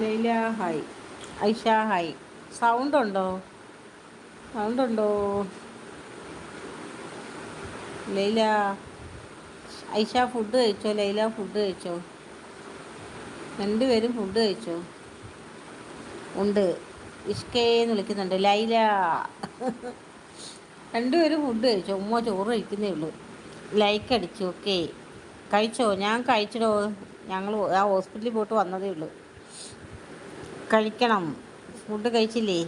Laila hi. Aisha hi. Sound ഉണ്ടോ sound ഉണ്ടോ Laila Aisha food കഴിച്ചോ? ലൈല ഫുഡ് കഴിച്ചോ? രണ്ടുപേരും ഫുഡ് കഴിച്ചോ? ഉണ്ട്. ഇഷ്കേന്ന് വിളിക്കുന്നുണ്ട്. ലൈല. രണ്ടുപേരും ഫുഡ് കഴിച്ചോ? ഉമ്മ ചോറ് കഴിക്കുന്നേ ഉള്ളൂ. ലൈക്ക് അടിച്ചു. ഓക്കെ. കഴിച്ചോ? ഞാൻ കഴിച്ചിടോ? ഞങ്ങൾ ആ ഹോസ്പിറ്റലിൽ പോയിട്ട് വന്നതേ ഉള്ളൂ. കഴിക്കണം. ഫുഡ് കഴിച്ചില്ലേ?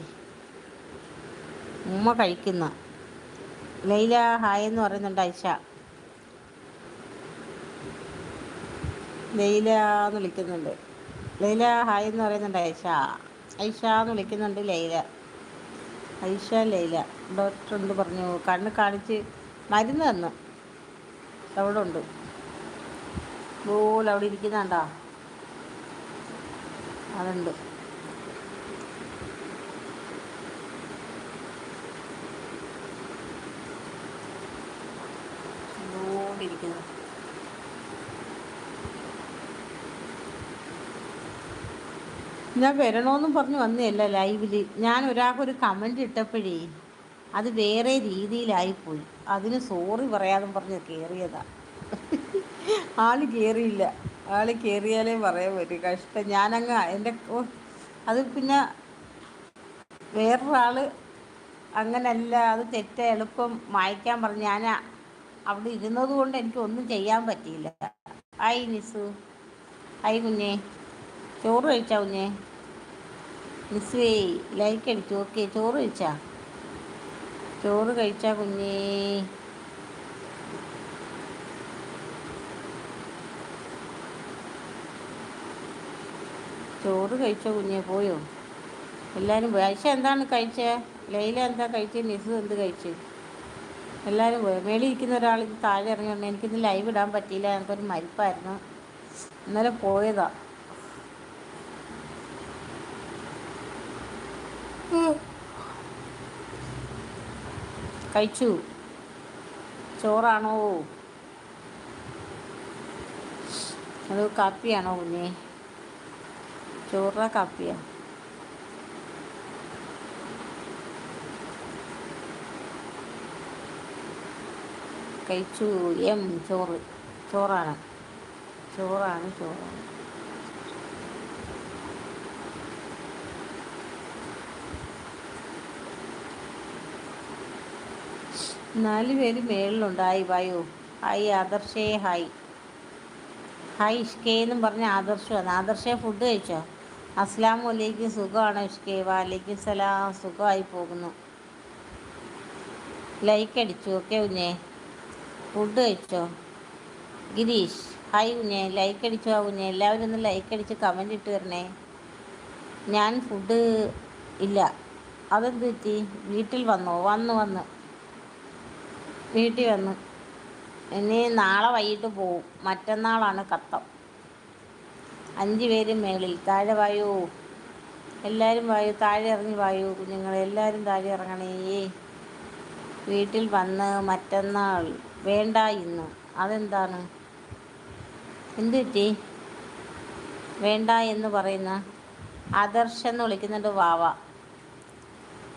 ഉമ്മ കഴിക്കുന്ന. ലൈല ഹായ് എന്ന് പറയുന്നുണ്ട് ഐഷ. ലൈല എന്ന് വിളിക്കുന്നുണ്ട്. ലൈല ഹായ് എന്ന് പറയുന്നുണ്ട് ഐഷ. ഐഷ എന്ന് വിളിക്കുന്നുണ്ട് ലൈല. ഐഷ ലൈല. ഡോക്ടർ ഉണ്ട് പറഞ്ഞു. കണ്ണ് കാണിച്ച് മരുന്ന് തന്നു. അവിടെ ഉണ്ട്. ബോൾ അവിടെ ഇരിക്കുന്നുണ്ടോ? അതുണ്ട് ഇരിക്കുന്നത് ഞാൻ വരണമെന്നും പറഞ്ഞു വന്നതല്ല ലൈവിൽ ഞാൻ ഒരാൾക്കൊരു കമന്റ് ഇട്ടപ്പോഴേ അത് വേറെ രീതിയിലായിപ്പോയി അതിന് സോറി പറയാതെ പറഞ്ഞ് കയറിയതാ ആൾ കയറിയില്ല ആൾ കയറിയാലേ പറയാൻ പറ്റും. കഷ്ടം. ഞാനങ്ങ് എന്റെ അത് പിന്നെ വേറൊരാൾ അങ്ങനല്ല. അത് തെറ്റ. എളുപ്പം മായ്ക്കാൻ പറഞ്ഞു. ഞാൻ അവിടെ ഇരുന്നത് കൊണ്ട് എനിക്ക് ഒന്നും ചെയ്യാൻ പറ്റിയില്ല. ഹായ് നിസു ഹായ് കുഞ്ഞേ. ചോറ് കഴിച്ചാ കുഞ്ഞേ? നിസുവേ ലൈക്ക് അടിച്ചു ഓക്കെ ചോറ് കഴിച്ചാ? ചോറ് കഴിച്ചാ കുഞ്ഞേ? ചോറ് കഴിച്ചോ കുഞ്ഞേ പോയോ? എല്ലാവരും പോയി ഐഷ എന്താണ് കഴിച്ചേ? ലൈല എന്താ കഴിച്ചത് നിസു എന്ത് കഴിച്ചു? എല്ലാവരും വേളി ഇരിക്കുന്ന ഒരാൾ ഇത് താഴെ ഇറങ്ങി എനിക്കിന്ന് ലൈവ് ഇടാൻ പറ്റിയില്ല. എനിക്കൊരു മരിപ്പായിരുന്നു. ഇന്നലെ പോയതാ. കഴിച്ചു. ചോറാണോ? അത് കാപ്പിയാണോ കുഞ്ഞേ? ചോറ കാപ്പിയാ? കഴിച്ചു എം ചോറ്. ചോറാണ്. ചോറാണ് ചോറാണ് നാല് പേര് മേളിലുണ്ട്. ഹായ് വായു. ഹായ് ആദർശേ ഹായ്. ഹായ് ഇഷ്കേ എന്നും പറഞ്ഞ ആദർശമാണ് ആദർശേ ഫുഡ് കഴിച്ചോ? അസ്ലാം വലൈക്കും സുഖമാണ് ഇഷ്കേ? വാലൈക്കും സലാം. സുഖമായി പോകുന്നു. ലൈക്ക് അടിച്ചു. ഓക്കെ കുഞ്ഞേ. ഫുഡ് കഴിച്ചോ? ഗിരീഷ് ഹായ് കുഞ്ഞെ ലൈക്ക് അടിച്ചോ കുഞ്ഞെ എല്ലാവരും ഒന്ന് ലൈക്ക് അടിച്ച് കമന്റ് ഇട്ട് തരണേ. ഞാൻ ഫുഡ് ഇല്ല. അതെന്ത് പറ്റി? വീട്ടിൽ വന്നോ? വന്ന് വന്ന്. വീട്ടിൽ വന്ന്. ഇനി നാളെ വൈകിട്ട് പോവും. മറ്റന്നാളാണ് കത്തം. അഞ്ച് പേരും മേളിൽ. താഴെ വായു? എല്ലാവരും വായു? താഴെ ഇറങ്ങി വായു? കുഞ്ഞുങ്ങൾ എല്ലാവരും താഴെ ഇറങ്ങണേ. വീട്ടിൽ വന്ന് മറ്റന്നാൾ. വേണ്ട ഇന്ന്. അതെന്താണ്? എന്ത് പറ്റി? വേണ്ട എന്ന് പറയുന്ന ആദർശ എന്ന് വിളിക്കുന്നുണ്ട് വാവ.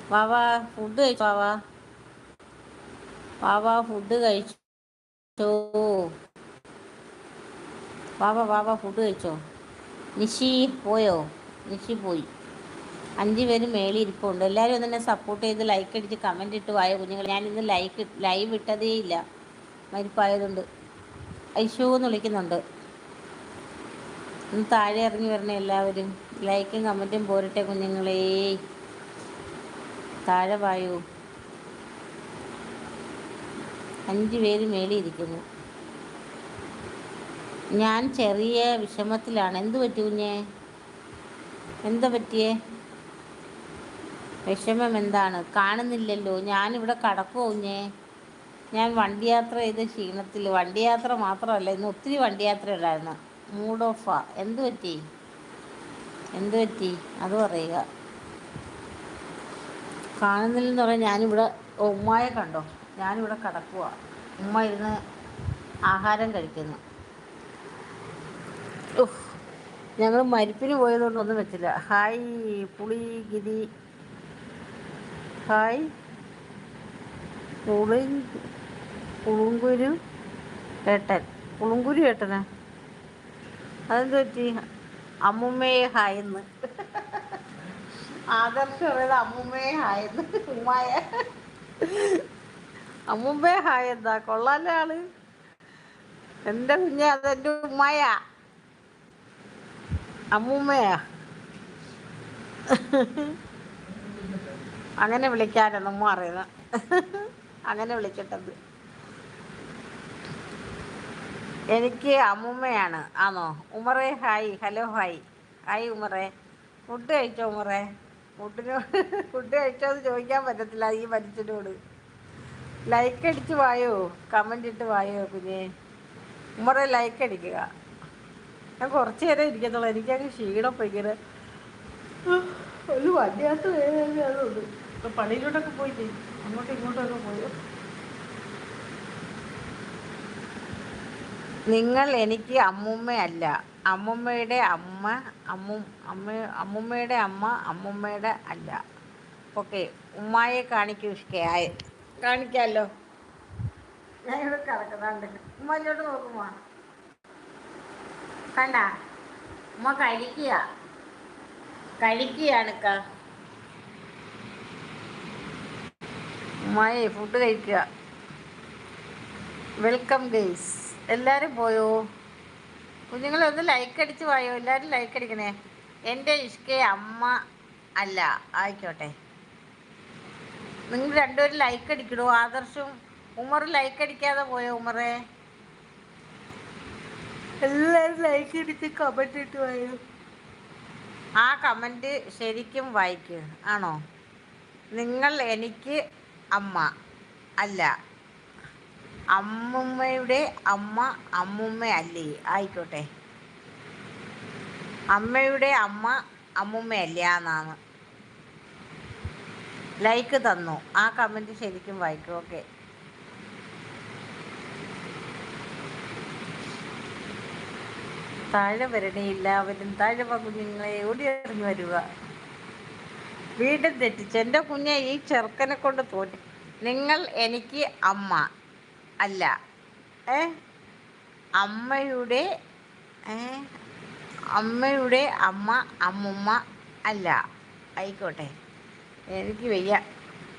വാവ ഫുഡ് കഴിച്ചു വാവ? വാവ ഫുഡ് കഴിച്ചോ? വാവ വാവ ഫുഡ് കഴിച്ചോ? നിഷി പോയോ? നിഷി പോയി. അഞ്ച് പേര് മേളിൽ ഇരിപ്പുണ്ട്. എല്ലാവരും ഒന്ന് സപ്പോർട്ട് ചെയ്ത് ലൈക്ക് അടിച്ച് കമന്റ് ഇട്ട് വായ കുഞ്ഞുങ്ങൾ ഞാൻ ഇന്ന് ലൈക്ക് ലൈവ് ഇട്ടതേ ഇല്ല. മരിപ്പായതുകൊണ്ട് ഐഷു എന്ന് വിളിക്കുന്നുണ്ട്. ഒന്ന് താഴെ ഇറങ്ങി വരണേ എല്ലാവരും. ലൈക്കും കമന്റും പോരട്ടെ കുഞ്ഞുങ്ങളേ. താഴെ വായു. അഞ്ച് പേര് മേളിയിരിക്കുന്നു ഞാൻ ചെറിയ വിഷമത്തിലാണ്. എന്ത് പറ്റി കുഞ്ഞേ? എന്താ പറ്റിയേ? വിഷമം എന്താണ്? കാണുന്നില്ലല്ലോ. ഞാനിവിടെ കടക്കുമോ കുഞ്ഞേ? ഞാൻ വണ്ടി യാത്ര ചെയ്ത ക്ഷീണത്തിൽ വണ്ടി യാത്ര മാത്രമല്ല ഇന്ന് ഒത്തിരി വണ്ടി യാത്ര ഉണ്ടായിരുന്നു. മൂഡ് ഓഫാ എന്ത് പറ്റി? എന്ത് പറ്റി? അത് പറയുക. കാണുന്നില്ലെന്ന് പറയാൻ ഞാനിവിടെ ഉമ്മായെ കണ്ടോ? ഞാനിവിടെ കിടക്കുക ഉമ്മ ഇരുന്ന് ആഹാരം കഴിക്കുന്നു. ഞങ്ങൾ മരിപ്പിന് പോയതുകൊണ്ട് ഒന്നും വെച്ചില്ല ഹായ് പുളിഗിരി ഹായ്. പുളി പുളുങ്കുരു ഏട്ടൻ. പുളുങ്കുരു ഏട്ടനാ? അതെന്ത് പറ്റി? അമ്മുമ്മയെ ഹായെന്ന്. ആദർശം പറയുന്നത് അമ്മുമ്മയെ ഹായെന്ന്. ഉമ്മായ. അമ്മുമ്മയെ ഹായ് എന്താ കൊള്ളാല്ലേ ആൾ? എന്റെ കുഞ്ഞെ അതെന്റെ ഉമ്മായ. അമ്മുമ്മയാ. അങ്ങനെ വിളിക്കാനെന്ന് ഉമ്മ അറിയുന്നത് അങ്ങനെ വിളിക്കട്ടത് എനിക്ക് അമ്മൂമ്മയാണ്. ആണോ ഉമറേ ഹായ്. Hello hi. ഹായ് ഉമറേ. ഫുഡ് കഴിച്ചോ ഉമറേ? ഫുഡിന് ഫുഡ് കഴിച്ചോ എന്ന് ചോദിക്കാൻ പറ്റത്തില്ല. ഈ മനുഷ്യനോട് ലൈക്ക് അടിച്ച് വായോ? കമന്റ് ഇട്ട് വായോ കുഞ്ഞേ? ഉമറെ ലൈക്ക് അടിക്കുക. ഞാൻ കുറച്ച് നേരം ഇരിക്കത്തുള്ളൂ. എനിക്കങ്ങ് ക്ഷീണം ഭയങ്കര. ഒരു വണ്ടിയാത്ത അതുണ്ട് ഇപ്പം പള്ളിയിലോട്ടൊക്കെ പോയില്ലേ? അങ്ങോട്ടും ഇങ്ങോട്ടൊക്കെ പോയോ? നിങ്ങൾ എനിക്ക് അമ്മുമ്മയല്ല അമ്മുമ്മയുടെ അമ്മ അമ്മു അമ്മ അമ്മുമ്മയുടെ അമ്മ അമ്മുമ്മയുടെ അല്ല. ഓക്കെ ഉമ്മായെ കാണിക്കൂ ഇഷ്ടയായ കാണിക്കാമല്ലോ ഞാൻ ഇവിടെ കിടക്കുന്നുണ്ട്. ഉമ്മയിലോട്ട് നോക്കുമോ കണ്ട? ഉമ്മ കഴിക്കുക. കഴിക്കുകയാണക്ക ഉമ്മായെ ഫുഡ് കഴിക്കുക. വെൽക്കം ഗെയ്സ് എല്ലാവരും പോയോ? കുഞ്ഞുങ്ങളൊന്ന് ലൈക്ക് അടിച്ച് പോയോ എല്ലാവരും ലൈക്ക് അടിക്കണേ. എന്റെ ഇഷ്കെ അമ്മ അല്ല. ആയിക്കോട്ടെ. നിങ്ങൾ രണ്ടുപേരും ലൈക്ക് അടിക്കണോ? ആദർശും ഉമർ ലൈക്ക് അടിക്കാതെ പോയോ ഉമറേ? എല്ലാവരും ലൈക്ക് അടിച്ച് കമന്റ് ഇട്ട് പോയോ ആ കമന്റ് ശരിക്കും വായിക്കുക ആണോ? നിങ്ങൾ എനിക്ക് അമ്മ അല്ല. അമ്മുമ്മയുടെ അമ്മ അമ്മുമ്മ അല്ലേ? ആയിക്കോട്ടെ. അമ്മയുടെ അമ്മ അമ്മുമ്മയല്ല എന്നാണ് ലൈക്ക് തന്നു. ആ കമന്റ് ശരിക്കും വായിക്കും. ഓക്കെ താഴെ വരണേ എല്ലാവരും താഴെ വാ കുഞ്ഞുങ്ങളെ ഓടി ഇറങ്ങി വരിക. വീണ്ടും തെറ്റിച്ച്. എന്റെ കുഞ്ഞെ ഈ ചെറുക്കനെ കൊണ്ട് തോറ്റി. നിങ്ങൾ എനിക്ക് അമ്മ. അല്ല. ഏ? അമ്മയുടെ അമ്മയുടെ അമ്മ അമ്മുമ്മ അല്ല. ആയിക്കോട്ടെ. എനിക്ക് വയ്യ.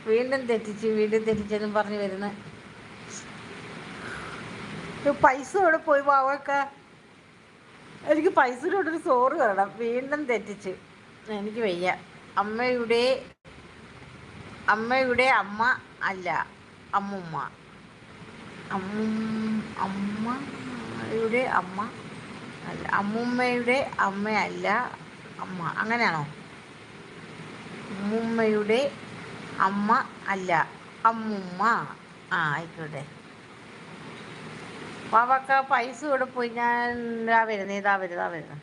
വീണ്ടും തെറ്റിച്ച് വീണ്ടും തെറ്റിച്ചെന്നും പറഞ്ഞു വരുന്നു. പൈസ ഇവിടെ പോയി പാവക്ക എനിക്ക് പൈസയോടൊരു സോറ് വരണം വീണ്ടും തെറ്റിച്ച്. എനിക്ക് വയ്യ. അമ്മയുടെ അമ്മയുടെ അമ്മ അല്ല. അമ്മുമ്മ. അമ്മയുടെ അമ്മ അല്ല അമ്മുമ്മയുടെ അമ്മയല്ല അമ്മ. അങ്ങനെയാണോ? അമ്മുമ്മയുടെ അമ്മ അല്ല അമ്മുമ്മ. ആ ആയിക്കോട്ടെ. പാവക്ക പൈസ ഇവിടെ പോയി. ഞാൻ ഇതാ വരുന്നത് ഇതാ വരുന്നതാ വരുന്നത്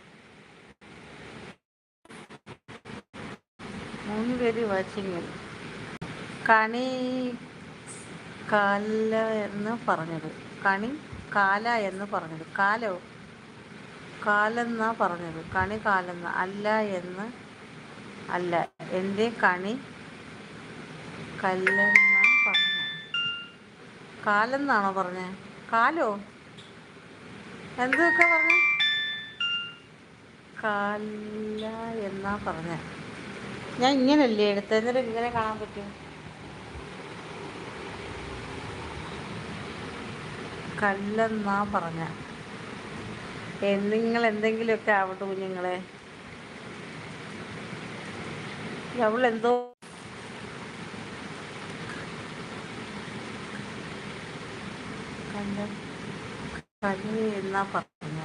മൂന്ന് പേര് വാച്ചിങ് കണി കാല എന്ന് പറഞ്ഞത്. കണി കാല എന്ന് പറഞ്ഞത്. കാലോ? കാലെന്നാ പറഞ്ഞത്. കണി കാലെന്ന. അല്ല എന്ന് അല്ല. എന്റെ കണി കല്ലെന്നാ പറഞ്ഞത്. കാലെന്നാണോ പറഞ്ഞത് കാലോ? എന്തൊക്കെ പറഞ്ഞു? കാല എന്നാ പറഞ്ഞ. ഞാൻ ഇങ്ങനല്ലേ എടുത്തതിന് ഇങ്ങനെ കാണാൻ പറ്റും. കല്ലെന്നാ പറഞ്ഞ. നിങ്ങൾ എന്തെങ്കിലുമൊക്കെ ആവട്ടെ കുഞ്ഞുങ്ങളെ. അവളെന്തോ കല്ല എന്നാ പറഞ്ഞ.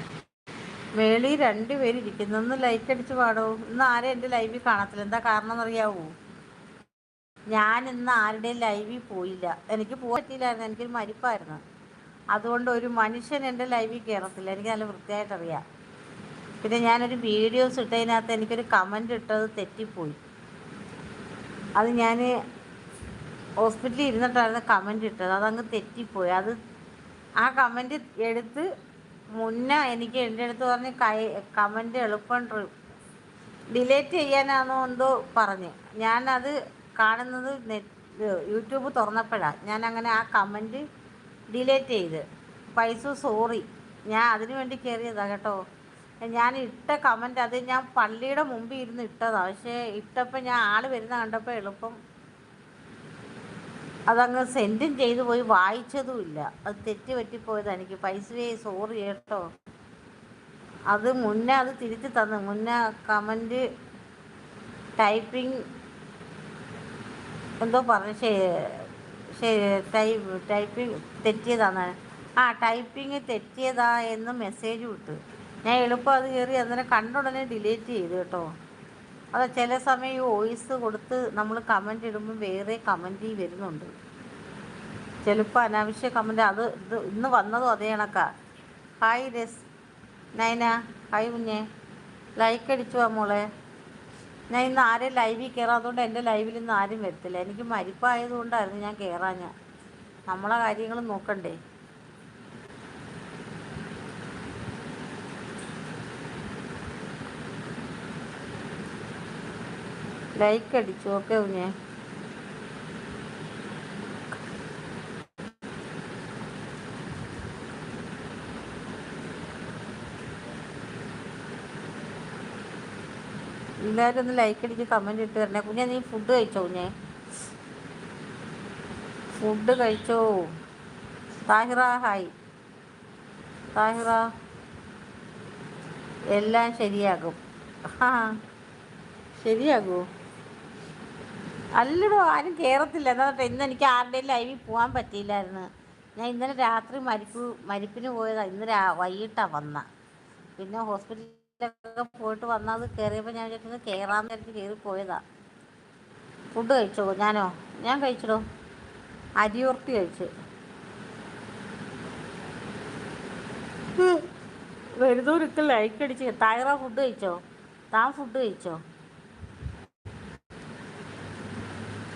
മേളി രണ്ടുപേര് ഇരിക്കുന്നു ഒന്ന് ലൈക്ക് അടിച്ച് പാടോ. ഇന്ന് ആരും എന്റെ ലൈവിൽ കാണത്തില്ല? എന്താ കാരണം എന്നറിയാവോ ഞാൻ ഇന്ന് ആരുടെയും ലൈവിൽ പോയില്ല. എനിക്ക് പോയിട്ടില്ലായിരുന്നു എനിക്കൊരു മരിപ്പായിരുന്നു. അതുകൊണ്ട് ഒരു മനുഷ്യൻ എന്റെ ലൈവിൽ കയറത്തില്ല. എനിക്ക് നല്ല വൃത്തിയായിട്ട് അറിയാം പിന്നെ ഞാനൊരു വീഡിയോസ് ഇട്ടതിനകത്ത് എനിക്കൊരു കമന്റ് ഇട്ടത് തെറ്റിപ്പോയി. അത് ഞാൻ ഹോസ്പിറ്റലിൽ ഇരുന്നിട്ടായിരുന്നു കമന്റ് ഇട്ടത്. അതങ്ങ് തെറ്റിപ്പോയി. അത് ആ കമന്റ് എടുത്ത് മുന്നേ എനിക്ക് എന്റെ അടുത്ത് പറഞ്ഞ് കൈ കമന്റ് എളുപ്പം ഡിലേറ്റ് ചെയ്യാനാണോ എന്തോ പറഞ്ഞ്. ഞാനത് കാണുന്നത് നെറ്റ് യൂട്യൂബ് തുറന്നപ്പോഴാണ് ഞാൻ അങ്ങനെ ആ കമന്റ് ഡിലേറ്റ് ചെയ്ത്. പൈസ സോറി. ഞാൻ അതിനു വേണ്ടി കയറിയതാണ് കേട്ടോ. ഞാൻ ഇട്ട കമന്റ് അത് ഞാൻ പള്ളിയുടെ മുമ്പിൽ ഇരുന്ന് ഇട്ടതാണ് പക്ഷേ ഇട്ടപ്പോൾ ഞാൻ ആൾ വരുന്ന കണ്ടപ്പോൾ എളുപ്പം അതങ്ങ് സെൻഡും ചെയ്തു പോയി. വായിച്ചതുമില്ല അത് തെറ്റ് പറ്റിപ്പോയതാണ് എനിക്ക്. പൈസയെ സോറി കേട്ടോ. അത് മുന്നേ അത് തിരിച്ചു തന്നു. മുന്നേ കമന്റ് ടൈപ്പിംഗ് എന്തോ പറഞ്ഞു. ടൈപ്പിംഗ് തെറ്റിയതാണ് ആ ടൈപ്പിംഗ് തെറ്റിയതാ എന്ന് മെസ്സേജ് വിട്ടു. ഞാൻ എളുപ്പം അത് കയറി അന്നേരം കണ്ടുടനെ ഡിലീറ്റ് ചെയ്തു കേട്ടോ. അത് ചില സമയം ഈ വോയിസ് കൊടുത്ത് നമ്മൾ കമന്റ് ഇടുമ്പോൾ വേറെ കമന്റ് വരുന്നുണ്ട്. ചിലപ്പോൾ അനാവശ്യ കമന്റ് അത് ഇത് ഇന്ന് വന്നതും അതേ കണക്കാ. ഹായ് രസ് നൈന ഹായ് കുഞ്ഞെ. ലൈക്ക് അടിച്ചു മോളെ. ഞാൻ ഇന്ന് ആരെയും ലൈവിൽ കയറാത്തതുകൊണ്ട് എന്റെ ലൈവിൽ ഇന്ന് ആരും വരത്തില്ല. എനിക്ക് മരിപ്പായതുകൊണ്ടായിരുന്നു ഞാൻ കയറാഞ്ഞ നമ്മളെ കാര്യങ്ങൾ നോക്കണ്ടേ? ലൈക്ക് അടിച്ചു ഓക്കെ കുഞ്ഞെ. എല്ലാവരും ഒന്ന് ലൈക്ക് അടിച്ച് കമന്റ് ഇട്ട് തരണേ. കുഞ്ഞെ നീ ഫുഡ് കഴിച്ചോ കുഞ്ഞെ? ഫുഡ് കഴിച്ചോ? താഹിറ ഹായ്. താഹിറ എല്ലാം ശരിയാകും. ആ ശരിയാകുമോ അല്ലടോ ആരും കയറത്തില്ല എന്നാ ഇന്ന് എനിക്ക് ആരുടെയും ലൈവിൽ പോകാൻ പറ്റിയില്ലായിരുന്നു. ഞാൻ ഇന്നലെ രാത്രി മരിപ്പ് മരിപ്പിന് പോയതാണ് ഇന്ന് രാ വൈകിട്ടാണ് വന്ന. പിന്നെ ഹോസ്പിറ്റലിലൊക്കെ പോയിട്ട് വന്നത് കയറിയപ്പോൾ ഞാൻ വിചാരിച്ചത് കയറാമെന്ന് വിചാരിച്ച് കയറി പോയതാ. ഫുഡ് കഴിച്ചോ? ഞാനോ? ഞാൻ കഴിച്ചിടോ? അരിയുറട്ടി കഴിച്ച്. വെറുതെ ലൈക്ക് അടിച്ച് തായറ ഫുഡ് കഴിച്ചോ? താൻ ഫുഡ് കഴിച്ചോ?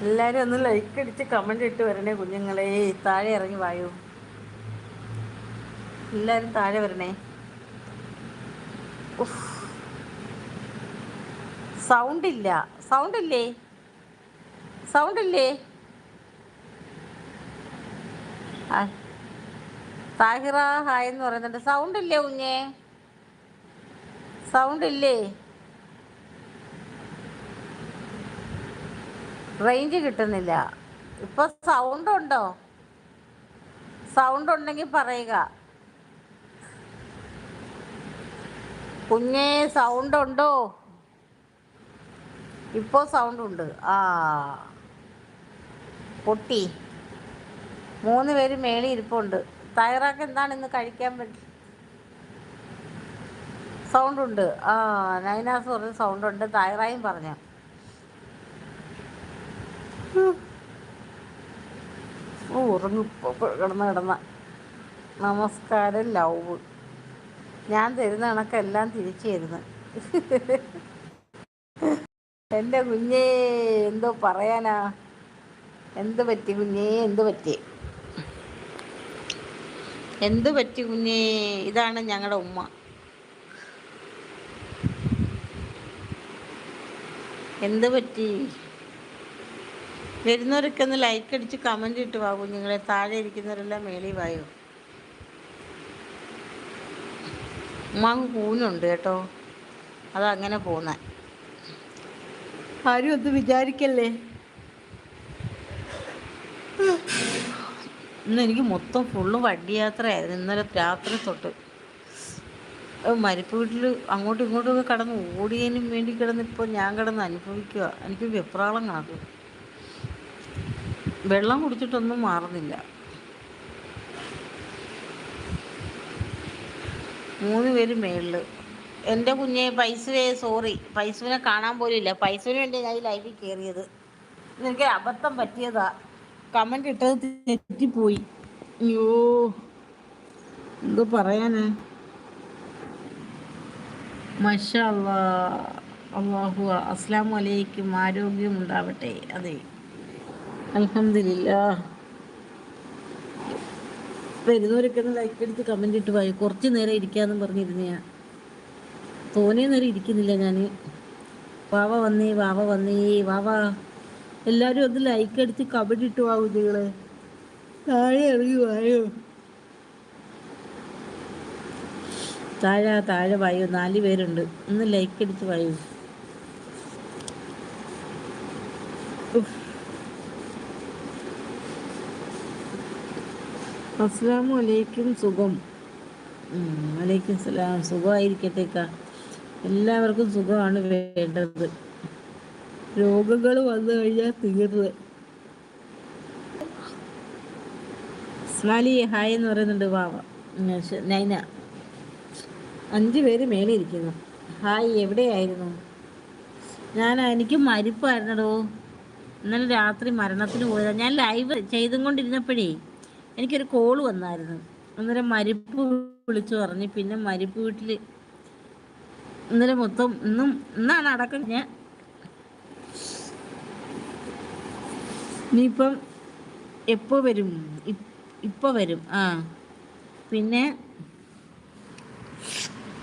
എല്ലാവരും ഒന്ന് ലൈക്ക് അടിച്ച് കമന്റ് ഇട്ട് വരണേ കുഞ്ഞുങ്ങളെ. താഴെ ഇറങ്ങി വായു. എല്ലാവരും താഴെ വരണേ. സൗണ്ട് ഇല്ല. സൗണ്ട് ഇല്ലേ? സൗണ്ട് ഇല്ലേ? താഹിറ ഹായ് എന്ന് പറയുന്നുണ്ട്. സൗണ്ട് ഇല്ലേ കുഞ്ഞേ? സൗണ്ട് ഇല്ലേ? റേഞ്ച് കിട്ടുന്നില്ല. ഇപ്പൊ സൗണ്ട് ഉണ്ടോ? സൗണ്ട് ഉണ്ടെങ്കിൽ പറയുക. കുഞ്ഞേ സൗണ്ട് ഉണ്ടോ? ഇപ്പോ സൗണ്ട് ഉണ്ട്. ആ. പൊട്ടി. മൂന്ന് പേര് മേളി ഇരിപ്പുണ്ട്. തയ്യാറാക്കി എന്താണ് ഇന്ന് കഴിക്കാൻ പറ്റി? സൗണ്ട് ഉണ്ട് ആ നൈനാസ് പറഞ്ഞ സൗണ്ട് ഉണ്ട് തയ്യാറായും പറഞ്ഞു. കിടന്ന കിടന്ന്. നമസ്കാരം ലവ്. ഞാൻ തരുന്ന കണക്കെല്ലാം തിരിച്ചു തരുന്നു. എന്റെ കുഞ്ഞേ എന്തോ പറയാനാ? എന്ത് പറ്റി കുഞ്ഞേ എന്ത് പറ്റി? എന്ത് പറ്റി കുഞ്ഞേ? ഇതാണ് ഞങ്ങളുടെ ഉമ്മ. എന്ത് പറ്റി? വരുന്നവരൊക്കെ ഒന്ന് ലൈക്ക് അടിച്ച് കമന്റ് ഇട്ട് വാ കുഞ്ഞുങ്ങളെ. താഴെ ഇരിക്കുന്നവരെല്ലാം മേളി വായോ? ഉമ്മാങ് കൂനുണ്ട് കേട്ടോ. അതങ്ങനെ പോന്ന. ആരും ഒന്ന് വിചാരിക്കല്ലേ? ഇന്ന് എനിക്ക് മൊത്തം ഫുള്ള് വണ്ടി യാത്രയായിരുന്നു ഇന്നലെ രാത്രി തൊട്ട്. മരിപ്പ് വീട്ടിൽ അങ്ങോട്ടും ഇങ്ങോട്ടും ഒക്കെ കടന്ന് ഓടിയതിനും വേണ്ടി കിടന്നിപ്പോൾ ഞാൻ കിടന്ന് അനുഭവിക്കുക എനിക്ക് വെപ്രാളം കാണും. വെള്ളം കുടിച്ചിട്ടൊന്നും മാറുന്നില്ല. മൂന്ന് പേര് മേളിൽ എന്റെ കുഞ്ഞെ പൈസവേ സോറി പൈസവിനെ കാണാൻ പോലും ഇല്ല. പൈസവിന് വേണ്ടി ഞാൻ ഈ ലൈഫിൽ കയറിയത് എനിക്ക് അബദ്ധം പറ്റിയതാ. കമന്റ് ഇട്ടത് തെറ്റിപ്പോയി. അയ്യോ എന്തോ പറയാനാ? അള്ളാഹു അസ്സാം വലൈക്കും ആരോഗ്യം ഉണ്ടാവട്ടെ അതെ. അലഹമില്ല വരുന്നവരൊക്കെ ഒന്ന് ലൈക്ക് എടുത്ത് കമന്റ് ഇട്ട് പോയി. കുറച്ച് നേരം ഇരിക്കാന്ന് പറഞ്ഞിരുന്ന ഞാൻ. തോനെ നേരം ഇരിക്കുന്നില്ല ഞാൻ വാവ വന്നേ വാവ വന്നേ വാവ. എല്ലാവരും ഒന്ന് ലൈക്ക് അടിച്ച് കമന്റ് ഇട്ട് പോകും നിങ്ങൾ താഴെ ഇറങ്ങി വായോ. താഴെ താഴെ വായോ. നാല് പേരുണ്ട്. ഒന്ന് ലൈക്ക് അടിച്ച് വായോ. അസ്സാമു അലൈക്കും. സുഖം. വലൈക്കും സലാം. സുഖമായിരിക്കട്ടേക്ക എല്ലാവർക്കും സുഖമാണ് വേണ്ടത്. രോഗങ്ങൾ വന്നു കഴിഞ്ഞാൽ തീർന്ന്. സ്മാലി ഹായ് എന്ന് പറയുന്നുണ്ട് വാവ. നൈന. അഞ്ചു പേര് മേലെ ഇരിക്കുന്നു. ഹായ് എവിടെയായിരുന്നു? ഞാൻ എനിക്ക് മരിപ്പായിരുന്നടോ. ഇന്നലെ രാത്രി മരണത്തിന് പോയതാണ് ഞാൻ ലൈവ് ചെയ്തും കൊണ്ടിരുന്നപ്പോഴേ എനിക്കൊരു കോൾ വന്നായിരുന്നു. അന്നേരം മരിപ്പ് വിളിച്ചു പറഞ്ഞു. പിന്നെ മരിപ്പ് വീട്ടിൽ ഇന്നലെ മൊത്തം ഇന്നും ഇന്നാണ് അടക്കം ഞാൻ ഇനിയിപ്പം എപ്പോൾ വരും? ഇപ്പോൾ വരും. ആ. പിന്നെ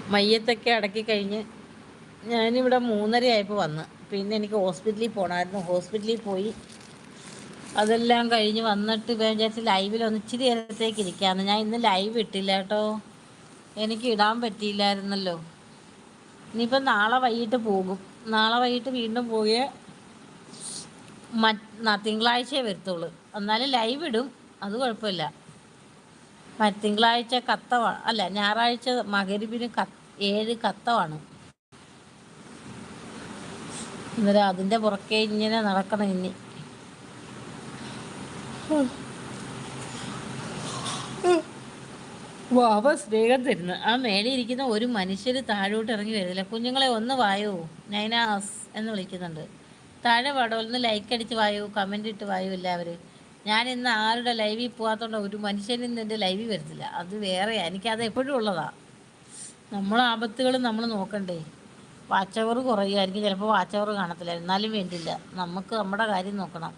മയ്യത്തൊക്കെ അടക്കി കഴിഞ്ഞ് ഞാനിവിടെ മൂന്നര ആയപ്പോൾ വന്ന്. പിന്നെ എനിക്ക് ഹോസ്പിറ്റലിൽ പോകണമായിരുന്നു ഹോസ്പിറ്റലിൽ പോയി അതെല്ലാം കഴിഞ്ഞ് വന്നിട്ട് വിചാരിച്ച് ലൈവിൽ ഒന്ന് ഇച്ചിരി നേരത്തേക്ക് ഇരിക്കാമെന്ന് ഞാൻ ഇന്ന് ലൈവ് ഇട്ടില്ല കേട്ടോ. എനിക്ക് ഇടാൻ പറ്റിയില്ലായിരുന്നല്ലോ. ഇനിയിപ്പം നാളെ വൈകിട്ട് പോകും. നാളെ വൈകിട്ട് വീണ്ടും പോയി തിങ്കളാഴ്ചയെ വരത്തുള്ളൂ. എന്നാലും ലൈവ് ഇടും. അത് കുഴപ്പമില്ല. തിങ്കളാഴ്ച കത്തവാണ് അല്ല ഞായറാഴ്ച മകരിബിന് ഏഴ് കത്തമാണ് അന്നേരം അതിന്റെ പുറക്കെ ഇങ്ങനെ നടക്കണം ഇനി. സ്നേഹം തരുന്നു. ആ മേലെ ഇരിക്കുന്ന ഒരു മനുഷ്യർ താഴോട്ട് ഇറങ്ങി വരുന്നില്ല കുഞ്ഞുങ്ങളെ ഒന്ന് വായോ? നൈനാസ് എന്ന് വിളിക്കുന്നുണ്ട്. താഴെ പാടോ ഒന്ന് ലൈക്ക് അടിച്ച് വായു കമന്റ് ഇട്ട് വായു എല്ലാവരും. ഞാൻ ഇന്ന് ആരുടെ ലൈവിൽ പോകാത്തതുകൊണ്ട് ഒരു മനുഷ്യനിൽ നിന്ന് എന്റെ ലൈവിൽ വരത്തില്ല. അത് വേറെയാണ് എനിക്കത് എപ്പോഴും ഉള്ളതാണ് നമ്മൾ ആപത്തുകൾ നമ്മൾ നോക്കണ്ടേ. വാച്ച് അവർ കുറയുമായിരിക്കും ചിലപ്പോൾ വാച്ച് അവർ കാണത്തില്ല. എന്നാലും വേണ്ടില്ല. നമുക്ക് നമ്മുടെ കാര്യം നോക്കണം.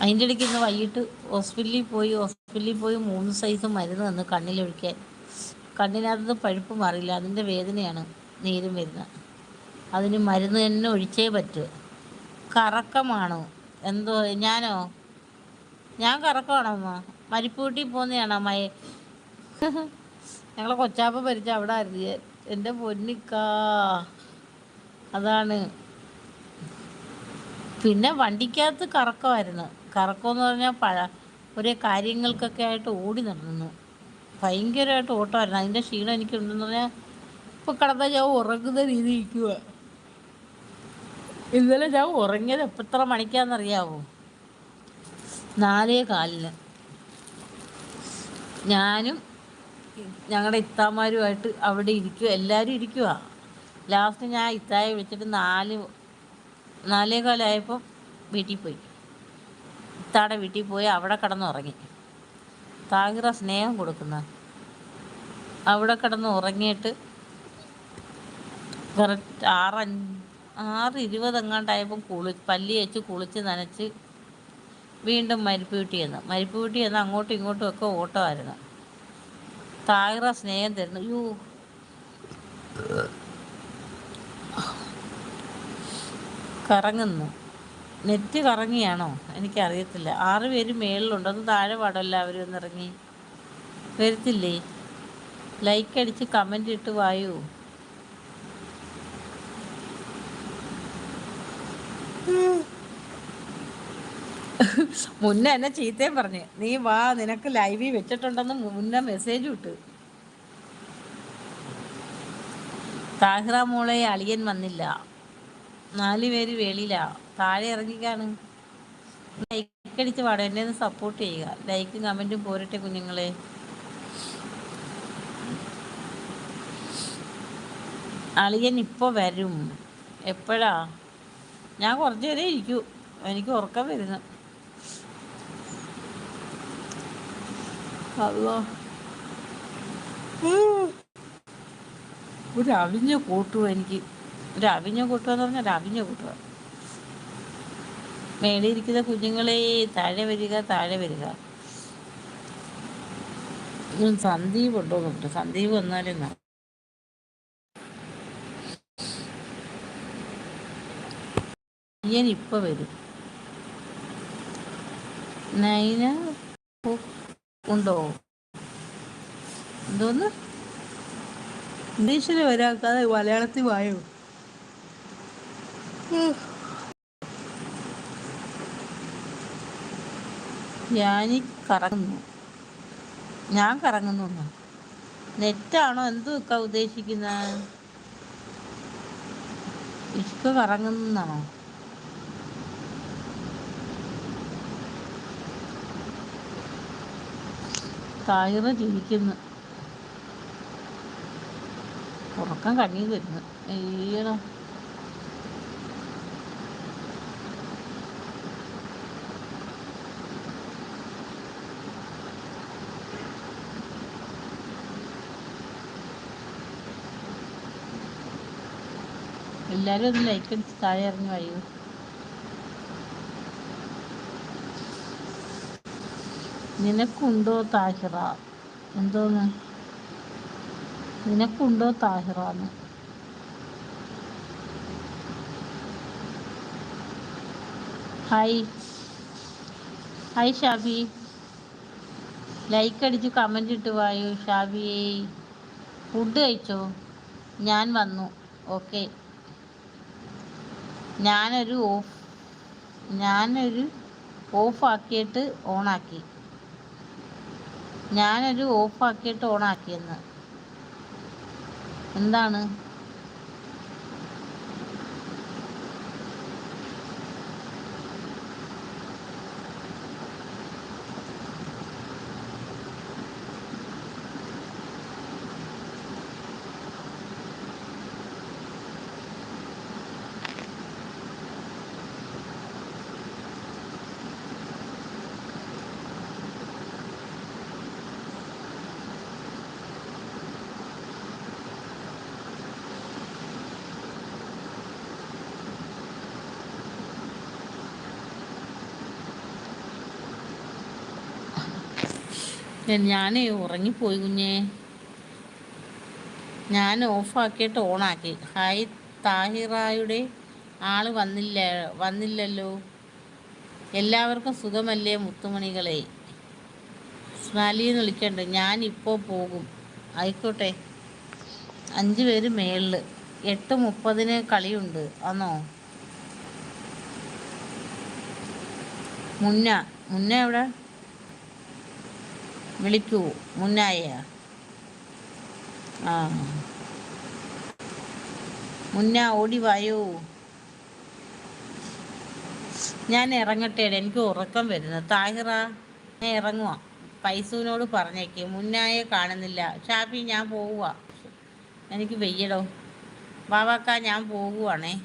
അതിന്റെ ഇടയ്ക്ക് ഇന്ന് വൈകിട്ട് ഹോസ്പിറ്റലിൽ പോയി ഹോസ്പിറ്റലിൽ പോയി മൂന്ന് സൈസ് മരുന്ന് തന്നു കണ്ണിലൊഴിക്കാൻ. കണ്ണിനകത്ത് പഴുപ്പ് മാറിയില്ല. അതിന്റെ വേദനയാണ് നീരും വരുന്നത്. അതിന് മരുന്ന് തന്നെ ഒഴിച്ചേ പറ്റൂ. കറക്കമാണോ? എന്തോ ഞാനോ? ഞാൻ കറക്കമാണോ മരിപ്പൂട്ടി പോകുന്നതാണോ മയ ഞങ്ങളെ കൊച്ചാപ്പ ഭരിച്ച അവിടെ അരുത് എന്റെ പൊന്നിക്കാ. അതാണ്. പിന്നെ വണ്ടിക്കകത്ത് കറക്കമായിരുന്നു. കറക്കമെന്ന് പറഞ്ഞാൽ പഴ ഒരേ കാര്യങ്ങൾക്കൊക്കെ ആയിട്ട് ഓടി നടന്നു. ഭയങ്കരമായിട്ട് ഓട്ടമായിരുന്നു. അതിന്റെ ക്ഷീണം എനിക്കുണ്ടെന്ന് പറഞ്ഞാൽ ഇപ്പോൾ കിടന്നാൽ ഞാൻ ഉറങ്ങുന്ന രീതി ഇരിക്കുക ഇന്നലെ ഞാൻ ഉറങ്ങിയത് എത്ര മണിക്കാന്നറിയാവോ? നാലേ കാലിന്. ഞാനും ഞങ്ങളുടെ ഇത്താമാരുമായിട്ട് അവിടെ ഇരിക്കുക എല്ലാവരും ഇരിക്കുക ലാസ്റ്റ് ഞാൻ ഇത്തായെ വിളിച്ചിട്ട് നാല് നാലേ കാലായപ്പം വീട്ടിൽ പോയി. ഇത്താടെ വീട്ടിൽ പോയി അവിടെ കിടന്നുറങ്ങി. താഹിറ സ്നേഹം കൊടുക്കുന്ന. അവിടെ കിടന്ന് ഉറങ്ങിയിട്ട് കറക്റ്റ് ആറ് ആറ് ഇരുപതെങ്ങാണ്ടായപ്പം കുളി പല്ലി വെച്ച് കുളിച്ച് നനച്ച് വീണ്ടും മരിപ്പ് വീട്ടി ചെന്ന്. മരിപ്പ് വീട്ടി ചെന്ന് അങ്ങോട്ടും ഇങ്ങോട്ടും ഒക്കെ ഓട്ടമായിരുന്നു. താഹിറ സ്നേഹം തരുന്നു. യൂ കറങ്ങുന്നു. നെറ്റ് കറങ്ങിയാണോ? എനിക്കറിയത്തില്ല. ആറ് പേര് മേളിലുണ്ട്. അത് താഴെ പാടല്ല അവർ ഇറങ്ങി. വരത്തില്ലേ? ലൈക്ക് അടിച്ച് കമന്റ് ഇട്ട് വായു? മുന്നേ എന്നെ ചീത്തയും പറഞ്ഞു. നീ വാ നിനക്ക് ലൈവിൽ വെച്ചിട്ടുണ്ടെന്ന് മുന്നേ മെസ്സേജ് ഇട്ട്. താഹിറ മോളെ അളിയൻ വന്നില്ല. നാല് പേര് വെളിയിലാ. താഴെ ഇറങ്ങിക്കാണ്. ലൈക്ക് അടിച്ച് പാടാം. എന്നെ ഒന്ന് സപ്പോർട്ട് ചെയ്യുക. ലൈക്കും കമന്റും പോരട്ടെ കുഞ്ഞുങ്ങളെ. അളിയൻ ഇപ്പോൾ വരും. എപ്പോഴാ? ഞാൻ കുറച്ച് നേരം ഇരിക്കൂ. എനിക്ക് ഉറക്കം വരുന്നു. അതോ ഒരു അവിഞ്ഞ കൂട്ടുക എനിക്ക്. ഒരു അവിഞ്ഞ കൂട്ടുക എന്ന് പറഞ്ഞാൽ ഒരു അവിഞ്ഞ കൂട്ടുക മേളിയിരിക്കുന്ന കുഞ്ഞുങ്ങളെ താഴെ വരിക താഴെ വരിക. സന്ദീപ് ഉണ്ടോ എന്നുണ്ട് സന്ദീപ് വന്നാലേ ഇയൻ ഇപ്പൊ വരും. നൈന ഉണ്ടോ? എന്തോന്ന്? ഇംഗ്ലീഷിൽ വരാക്കാതെ മലയാളത്തിൽ വായോ? ഞാനീ കറങ്ങുന്നു. ഞാൻ കറങ്ങുന്നു നെറ്റാണോ എന്ത് വെക്കാ ഉദ്ദേശിക്കുന്ന? ഇഷ്ക കറങ്ങുന്നാണോ? താഹിറ ജീവിക്കുന്നു. ഉറക്കം കഴിഞ്ഞു വരുന്നു. അയ്യടാ. എല്ലാരും ഒന്ന് ലൈക്ക് അടിച്ച് താഴെ ഇറങ്ങി വയ്യോ നിനക്കുണ്ടോ താഹിറ? എന്തോന്ന്? നിനക്കുണ്ടോ താഹിറാന്ന്? Hi hi Shabi. ലൈക്ക് അടിച്ച് കമന്റ് ഇട്ട് വായു ഷാബി. ഫുഡ് കഴിച്ചോ? ഞാൻ വന്നു. ഓക്കെ ഞാനൊരു ഓഫ് ഞാനൊരു ഓഫാക്കിയിട്ട് ഓണാക്കി. ഞാനൊരു ഓഫ് ആക്കിയിട്ട് ഓണാക്കിയെന്ന് എന്താണ്? ഞാനേ ഉറങ്ങിപ്പോയി കുഞ്ഞേ. ഞാൻ ഓഫാക്കിയിട്ട് ഓണാക്കി. ഹായ് താഹിറായുടെ ആൾ വന്നില്ല വന്നില്ലല്ലോ. എല്ലാവർക്കും സുഖമല്ലേ മുത്തുമണികളെ? സ്മാലിന്ന് വിളിക്കണ്ട്. ഞാൻ ഇപ്പോൾ പോകും. ആയിക്കോട്ടെ. അഞ്ച് പേര് മേളിൽ എട്ട് മുപ്പതിന് കളിയുണ്ട്. ആന്നോ? മുന്ന മുന്ന എവിടെ? വിളിക്കൂ. മുന്നായ. ആ. മുന്ന ഓടി വായോ. ഞാൻ ഇറങ്ങട്ടെ എനിക്ക് ഉറക്കം വരുന്നു. താഹിറ ഞാൻ ഇറങ്ങുക പൈസൂനോട് പറഞ്ഞേക്ക്. മുന്നായെ കാണുന്നില്ല. ഷാഫി ഞാൻ പോവുക എനിക്ക് വെയ്യടോ. വാവാക്ക ഞാൻ പോകുവാണേ